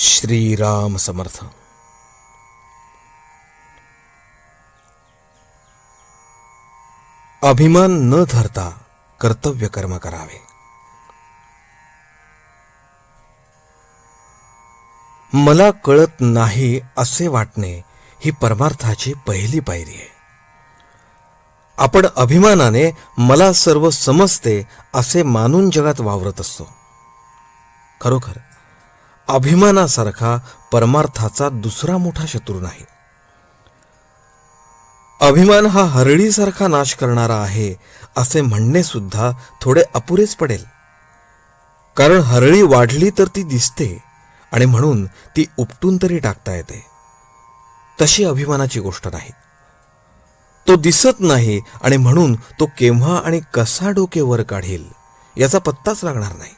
श्रीराम समर्थ अभिमान न धरता कर्तव्य कर्म करावे। मला कळत नाही असे वाटणे ही परमार्थाची पहिली पायरी आहे. आपण अभिमानाने मला सर्व समजते असे मानून जगात वावरत असतो. खरोखर अभिमानासारखा परमार्थाचा दुसरा मोठा शत्रू नाही. अभिमान हा हरळीसारखा नाश करणारा आहे असे म्हणणे सुद्धा थोडे अपुरेच पडेल. कारण हरळी वाढली तर ती दिसते आणि म्हणून ती उपटून तरी टाकता येते. तशी अभिमानाची गोष्ट नाही. तो दिसत नाही आणि म्हणून तो केव्हा आणि कसा डोके वर काढेल याचा पत्ताच लागणार नाही.